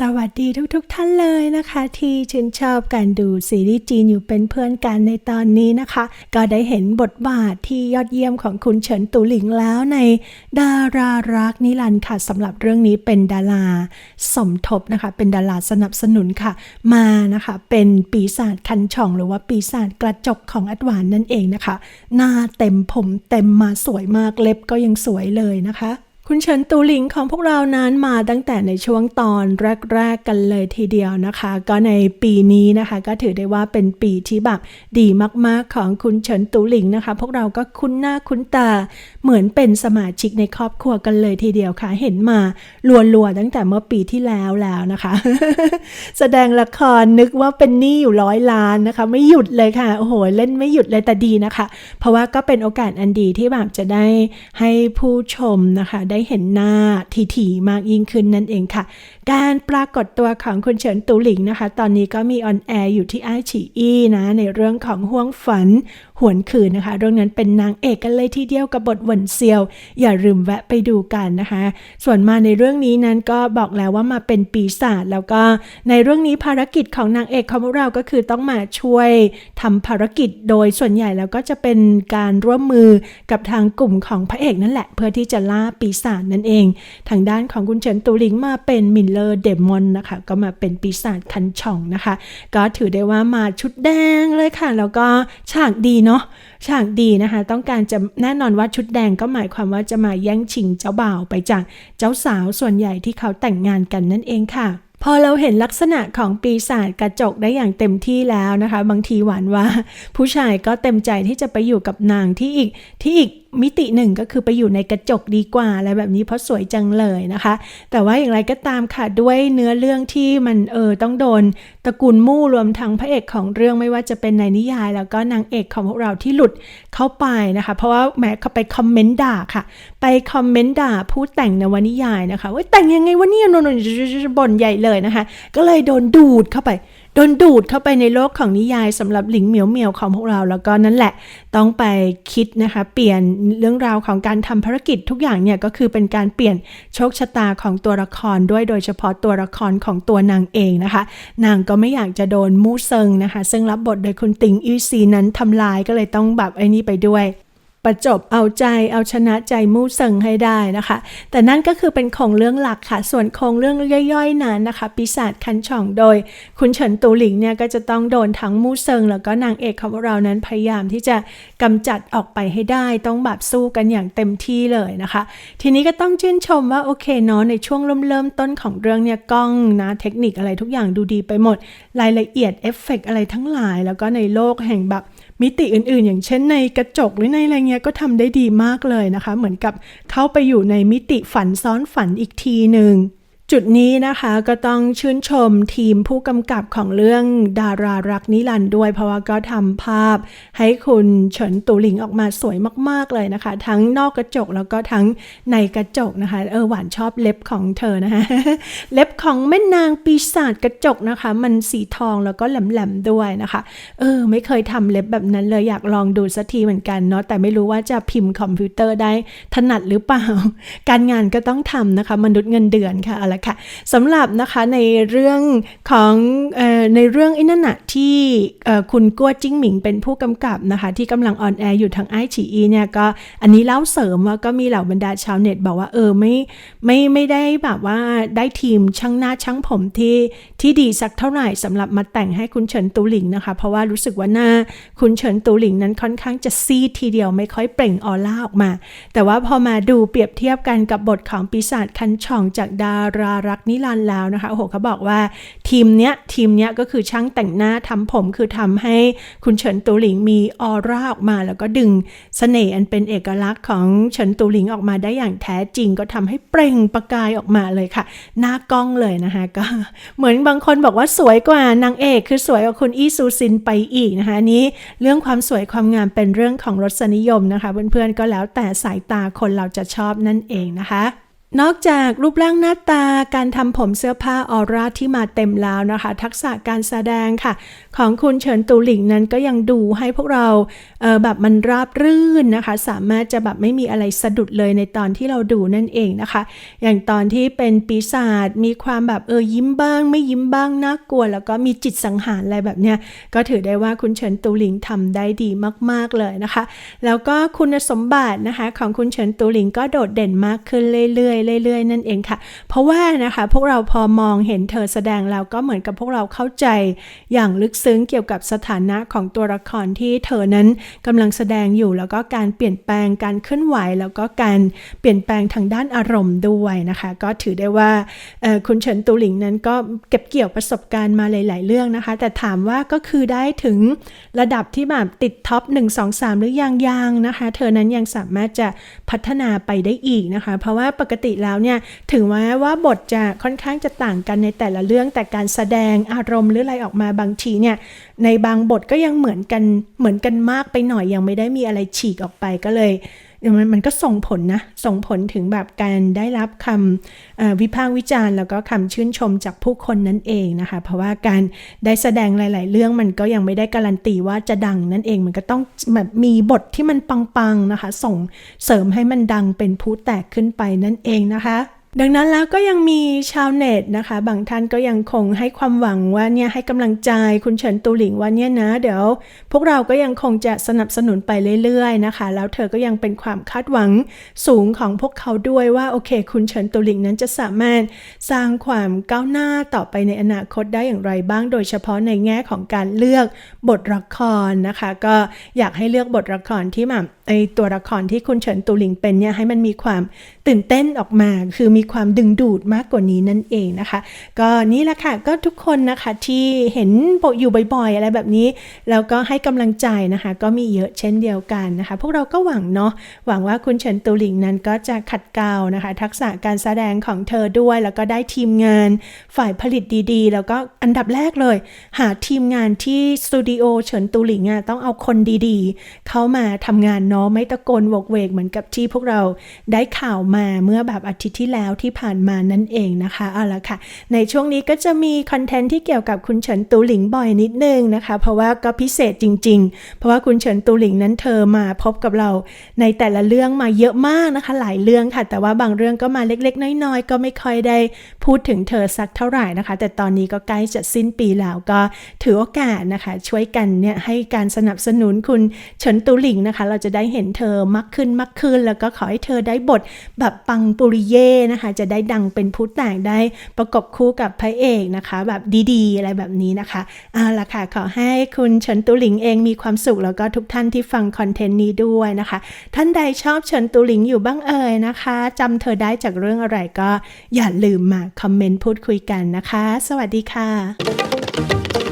สวัสดีทุกๆทท่านเลยนะคะ ที่ชื่นชอบการดูซีรีส์จีนอยู่เป็นเพื่อนกันในตอนนี้นะคะ ก็ได้เห็นบทบาทที่ยอดเยี่ยมของคุณเฉินตูหลิงแล้วในดารารักนิรันดร์ค่ะสำหรับเรื่องนี้เป็นดาราสมทบนะคะ เป็นดาราสนับสนุนค่ะ มานะคะ เป็นปีศาจคันช่อง หรือว่าปีศาจกระจกของอัดวานนั่นเองนะคะ หน้าเต็มผมเต็มมาสวยมากเล็บก็ยังสวยเลยนะคะ คุณเฉินตูหลิงของพวกเรานั้นมาตั้งแต่ในช่วงตอนแรก ๆ กันเลยทีเดียวนะคะ ก็ในปีนี้นะคะ ก็ถือได้ว่าเป็นปีที่แบบดีมากๆของคุณเฉินตูหลิงนะคะ พวกเราก็คุ้นหน้าคุ้นตาเหมือนเป็นสมาชิกในครอบครัวกันเลยทีเดียวค่ะ เห็นมาลัวๆตั้งแต่เมื่อปีที่แล้วแล้วนะคะ แสดงละครนึกว่าเป็นหนี้อยู่ร้อยล้านนะคะ ไม่หยุดเลยค่ะโอ้โหเล่นไม่หยุดเลยแต่ดีนะคะ เพราะว่าก็เป็นโอกาสอันดีที่แบบจะได้ให้ผู้ชมนะคะได้เห็นหน้าทีๆมากยิ่งขึ้นนั่นเองค่ะ การปรากฏตัวของคุณเฉินตูหลิงนะคะ ตอนนี้ก็มีออนแอร์อยู่ที่ไอฉีอีนะ ในเรื่องของห่วงฝันหวนคืนนะคะ เรื่องนั้นเป็นนางเอกกันเลยทีเดียวกับบทหวนเซียว อย่าลืมแวะไปดูกันนะคะ ส่วนมาในเรื่องนี้นั้นก็บอกแล้วว่ามาเป็นปีศาจแล้วก็ในเรื่องนี้ภารกิจของนางเอกของพวกเราก็คือต้องมาช่วยทำภารกิจโดยส่วนใหญ่แล้วก็จะเป็นการร่วมมือกับทางกลุ่มของพระเอกนั่นแหละ เพื่อที่จะล่าปีศาจนั่นเอง ทางด้านของคุณเฉินตูหลิงมาเป็นมิลเลอร์เดมอนนะคะ ก็มาเป็นปีศาจคันช่องนะคะ ก็ถือได้ว่ามาชุดแดงเลยค่ะ แล้วก็ฉากดีเนาะฉากดีนะคะ ต้องการจะแน่นอนว่าชุดแดงก็หมายความว่าจะมาแย่งชิงเจ้าบ่าวไปจากเจ้าสาวส่วนใหญ่ที่เขาแต่งงานกันนั่นเองค่ะพอเราเห็นลักษณะของปีศาจกระจกได้อย่างเต็มที่แล้วนะคะ บางทีหวานว่า ผู้ชายก็เต็มใจที่จะไปอยู่กับนางที่อีกที่อีก มิติหนึ่งก็คือไปอยู่ในกระจกดีกว่าอะไรแบบนี้เพราะสวยจังเลยนะคะ แต่ว่าอย่างไรก็ตามค่ะด้วยเนื้อเรื่องที่มันเออต้องโดนตระกูลมู่รวมทั้งพระเอกของเรื่องไม่ว่าจะเป็นในนิยาย แล้วก็นางเอกของพวกเราที่หลุดเข้าไปนะคะ เพราะว่าแหมเขาไปคอมเมนต์ด่าค่ะ ไปคอมเมนต์ด่าผู้แต่งนวนิยายนะคะว่าแต่งยังไงวะเนี่ยนนๆบ่นใหญ่เลยนะคะ ก็เลยโดนดูดเข้าไป โดนดูดเข้าไปในโลกของนิยายสำหรับหลิงเหมียวเหมียวของพวกเราแล้วก็นั่นแหละ ต้องไปคิดนะคะ เปลี่ยนเรื่องราวของการทำภารกิจทุกอย่างเนี่ยก็คือเป็นการเปลี่ยนโชคชะตาของตัวละครด้วยโดยเฉพาะตัวละครของตัวนางเองนะคะ นางก็ไม่อยากจะโดนมูเซิงนะคะ ซึ่งรับบทโดยคุณติงอิวซีนั้นทำลายก็เลยต้องแบบไอ้นี่ไปด้วย ประจบเอาใจเอาชนะใจมู่เซิงให้ได้นะคะ แต่นั่นก็คือเป็นโครงเรื่องหลักค่ะ ส่วนโครงเรื่องย่อยๆนั้นนะคะ ปีศาจคันช่องโดย คุณเฉินตูหลิงเนี่ยก็จะต้องโดนทั้งมู่เซิงแล้วก็นางเอกของเรานั้นพยายามที่จะกำจัดออกไปให้ได้ ต้องแบบสู้กันอย่างเต็มที่เลยนะคะ ทีนี้ก็ต้องชื่นชมว่าโอเคเนาะในช่วงเริ่มเริ่มต้นของเรื่องเนี่ยกล้องนะเทคนิคอะไรทุกอย่างดูดีไปหมด รายละเอียดเอฟเฟกต์อะไรทั้งหลาย แล้วก็ในโลกแห่งแบบ มิติอื่นๆ อย่างเช่นในกระจกหรือในอะไรเงี้ยก็ทำได้ดีมากเลยนะคะ เหมือนกับเข้าไปอยู่ในมิติฝันซ้อนฝันอีกทีหนึ่ง จุดนี้นะคะก็ต้องชื่นชมทีมผู้กำกับของเรื่องดารารักนิรันด์ด้วย เพราะว่าก็ทำภาพให้คุณเฉินตูหลิงออกมาสวยมากๆเลยนะคะ ทั้งนอกกระจกแล้วก็ทั้งในกระจกนะคะ เออหวานชอบเล็บของเธอนะคะ เล็บของแม่นางปีศาจกระจกนะคะ มันสีทองแล้วก็แหลมๆด้วยนะคะ เออ ไม่เคยทำเล็บแบบนั้นเลยอยากลองดูสักทีเหมือนกันเนาะแต่ไม่รู้ว่าจะพิมพ์คอมพิวเตอร์ได้ถนัดหรือเปล่า การงานก็ต้องทำนะคะ มนุษย์เงินเดือนค่ะเอาละค่ะสำหรับนะคะในเรื่องของออในเรื่องอ้นั่นะที่คุณกัวจิ้งหมิงเป็นผู้กำกับนะคะ ที่กำลังออนแอร์อยู่ทางไอฉีอีเนี่ยก็อันนี้เล่าเสริมว่าก็มีเหล่าบรรดาชาวเน็ตบอกว่าเออไม่ไม่ไม่ได้แบบว่าได้ทีมช่างหน้าช่างผมที่ที่ดีสักเท่าไหร่สำหรับมาแต่งให้คุณเฉินตูหลิงนะคะ เพราะว่ารู้สึกว่าหน้าคุณเฉินตูหลิงนั้นค่อนข้างจะซีดทีเดียวไม่ค่อยเปล่งออร่าออกมา แต่ว่าพอมาดูเปรียบเทียบกันกับบทของปีศาจคันช่องจากดารารักนิรันด์แล้วนะคะโอ้โหเขาบอกว่าทีมเนี้ยทีมเนี้ยก็คือช่างแต่งหน้าทำผมคือทำให้คุณเฉินตูหลิงมีออร่าออกมา แล้วก็ดึงเสน่ห์อันเป็นเอกลักษณ์ของเฉินตูหลิงออกมาได้อย่างแท้จริง ก็ทำให้เปล่งประกายออกมาเลยค่ะ หน้ากล้องเลยนะคะก็เหมือนบางคนบอกว่าสวยกว่านางเอกคือสวยกว่าคุณอี้ซูซินไปอีกนะคะนี้เรื่องความสวยความงามเป็นเรื่องของรสนิยมนะคะเพื่อนๆก็แล้วแต่สายตาคนเราจะชอบนั่นเองนะคะ นอกจากรูปร่างหน้าตาการทำผมเสื้อผ้าออร่าที่มาเต็มแล้วนะคะ ทักษะการแสดงค่ะ ของคุณเฉินตูหลิงนั้นก็ยังดูให้พวกเราเออแบบมันราบรื่นนะคะ สามารถจะแบบไม่มีอะไรสะดุดเลยในตอนที่เราดูนั่นเองนะคะ อย่างตอนที่เป็นปีศาจมีความแบบเออยิ้มบ้าง ไม่ยิ้มบ้างน่ากลัว แล้วก็มีจิตสังหารอะไรแบบเนี้ยก็ถือได้ว่าคุณเฉินตูหลิงทำได้ดีมาก ๆเลยนะคะ แล้วก็คุณสมบัตินะคะของคุณเฉินตูหลิงก็โดดเด่นมากขึ้นเรื่อยๆเรื่อยๆ นั่นเองค่ะ เพราะว่านะคะ พวกเราพอมองเห็นเธอแสดงแล้วก็เหมือนกับพวกเราเข้าใจ อย่างลึกซึ้งเกี่ยวกับสถานะของตัวละครที่เธอนั้นกำลังแสดงอยู่แล้วก็การเปลี่ยนแปลงการเคลื่อนไหว แล้วก็การเปลี่ยนแปลงทางด้านอารมณ์ด้วยนะคะ ก็ถือได้ว่าคุณเฉินตูหลิงนั้นก็เก็บเกี่ยวประสบการณ์มาหลาย ๆ เรื่องนะคะ แต่ถามว่าก็คือได้ถึงระดับที่แบบติดท็อป 1 2 3 หรือยังยังนะคะ เธอนั้นยังสามารถจะพัฒนาไปได้อีกนะคะ เพราะว่าปกติแล้วเนี่ยถึงแม้ว่าบทจะค่อนข้างจะต่างกันในแต่ละเรื่องแต่การแสดงอารมณ์หรืออะไรออกมาบางทีเนี่ยในบางบทก็ยังเหมือนกันเหมือนกันมากไปหน่อยยังไม่ได้มีอะไรฉีกออกไปก็เลย มันมันก็ส่งผลนะ ส่งผลถึงแบบการได้รับคำวิพากษ์วิจารณ์ แล้วก็คำชื่นชมจากผู้คนนั่นเองนะคะ เพราะว่าการได้แสดงหลาย ๆ เรื่องมันก็ยังไม่ได้การันตีว่าจะดังนั่นเองมันก็ต้องแบบมีบทที่มันปัง ๆ นะคะ ส่งเสริมให้มันดังเป็นผู้แตกขึ้นไปนั่นเองนะคะ ดังนั้นแล้วก็ยังมีชาวเน็ตนะคะ บางท่านก็ยังคงให้ความหวังว่าเนี่ยให้กำลังใจคุณเฉินตูหลิงว่าเนี่ยนะ เดี๋ยว พวกเราก็ยังคงจะสนับสนุนไปเรื่อยๆนะคะ แล้วเธอก็ยังเป็นความคาดหวังสูงของพวกเขาด้วยว่าโอเค คุณเฉินตูหลิงนั้นจะสามารถสร้างความก้าวหน้าต่อไปในอนาคตได้อย่างไรบ้าง โดยเฉพาะในแง่ของการเลือกบทละครนะคะ ก็อยากให้เลือกบทละครที่แบบไอตัวละครที่คุณเฉินตูหลิงเป็นเนี่ยให้มันมีความตื่นเต้นออกมา คือมีความดึงดูดมากกว่านี้นั่นเองนะคะ ก็นี่แหละค่ะก็ทุกคนนะคะที่เห็นโปอยู่บ่อยๆ อะไรแบบนี้ แล้วก็ให้กำลังใจนะคะ ก็มีเยอะเช่นเดียวกันนะคะ พวกเราก็หวังเนาะหวังว่าคุณเฉินตูหลิงนั้นก็จะขัดเกลานะคะ ทักษะการแสดงของเธอด้วย แล้วก็ได้ทีมงานฝ่ายผลิตดีๆ แล้วก็อันดับแรกเลย หาทีมงานที่สตูดิโอเฉินตูหลิงอะต้องเอาคนดีๆ เข้ามาทำงานเนาะไม่ตะโกนวกเวกเหมือนกับที่พวกเราได้ข่าวมาเมื่อแบบอาทิตย์ที่แล้วที่ผ่านมานั่นเองนะคะเอาละค่ะ ในช่วงนี้ก็จะมีคอนเทนต์ที่เกี่ยวกับคุณเฉินตูหลิงบ่อยนิดนึงนะคะ เพราะว่าก็พิเศษจริง ๆ เพราะว่าคุณเฉินตูหลิงนั้นเธอมาพบกับเราในแต่ละเรื่องมาเยอะมากนะคะ หลายเรื่องค่ะ แต่ว่าบางเรื่องก็มาเล็กๆ น้อยๆ ก็ไม่ค่อยได้พูดถึงเธอสักเท่าไหร่นะคะ แต่ตอนนี้ก็ใกล้จะสิ้นปีแล้วก็ถือโอกาสนะคะ ช่วยกันเนี่ยให้การสนับสนุนคุณเฉินตูหลิงนะคะ เราจะได้เห็นเธอมากขึ้นมากขึ้น แล้วก็ขอให้เธอได้บทแบบปังปุริเย่นะคะ จะได้ดังเป็นผู้แต่งได้ประกบคู่กับพระเอกนะคะ แบบดีๆ อะไรแบบนี้นะคะเอาละค่ะขอให้คุณเฉินตูหลิงเองมีความสุข แล้วก็ทุกท่านที่ฟังคอนเทนต์นี้ด้วยนะคะ ท่านใดชอบเฉินตูหลิงอยู่บ้างเอ่ยนะคะจำเธอได้จากเรื่องอะไรก็อย่าลืมมาคอมเมนต์พูดคุยกันนะคะ สวัสดีค่ะ